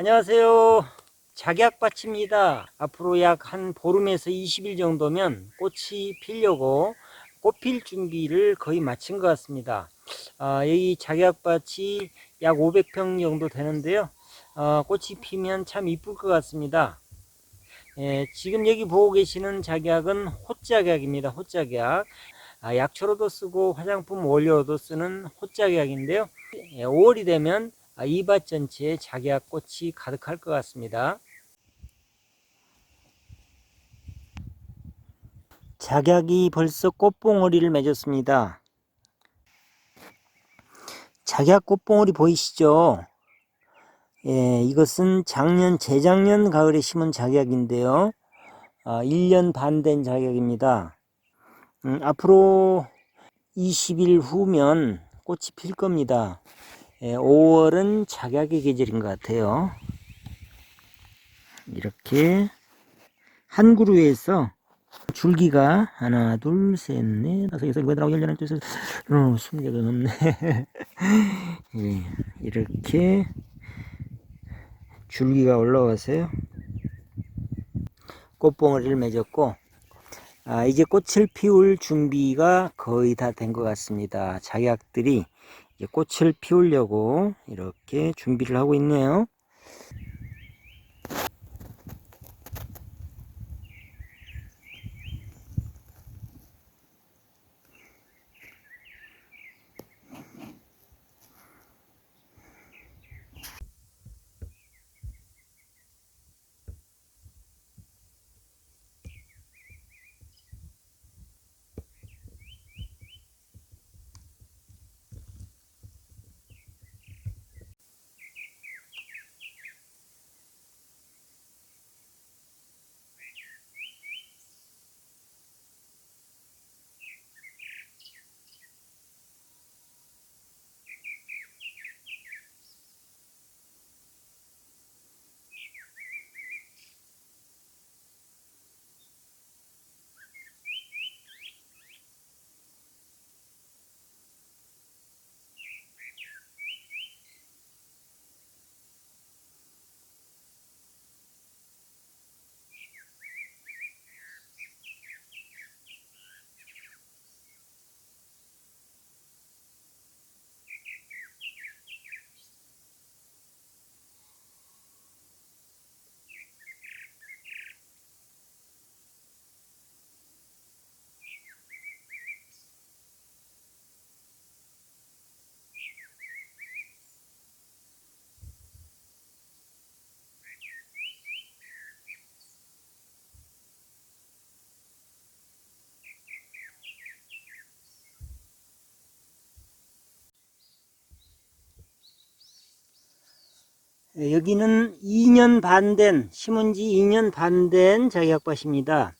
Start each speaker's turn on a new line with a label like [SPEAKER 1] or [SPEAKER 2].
[SPEAKER 1] 안녕하세요. 작약밭입니다. 앞으로 약 한 보름에서 20일 정도면 꽃이 피려고 꽃필 준비를 거의 마친 것 같습니다. 아, 여기 작약밭이 약 500평 정도 되는데요. 아, 꽃이 피면 참 이쁠 것 같습니다. 예, 지금 여기 보고 계시는 작약은 호작약입니다. 호작약. 아, 약초로도 쓰고 화장품 원료로도 쓰는 호작약인데요. 예, 5월이 되면 아, 이밭 전체에 작약 꽃이 가득할 것 같습니다. 작약이 벌써 꽃봉오리를 맺었습니다. 작약 꽃봉오리 보이시죠? 예, 이것은 작년, 재작년 가을에 심은 작약인데요. 아, 1년 반 된 작약입니다. 음, 앞으로 20일 후면 꽃이 필 겁니다. 예, 5월은 작약의 계절인 것 같아요. 이렇게 한 그루에서 줄기가 하나, 둘, 셋, 넷, 다섯, 여섯, 일곱, 열, 열하나, 둘, 셋, 어, 개가 넘네. 예, 이렇게 줄기가 올라와서요. 꽃봉오리를 맺었고, 아, 이제 꽃을 피울 준비가 거의 다 된 것 같습니다. 작약들이 꽃을 피우려고 이렇게 준비를 하고 있네요. 여기는 2년 반 된, 심은 지 2년 반된 작약밭입니다.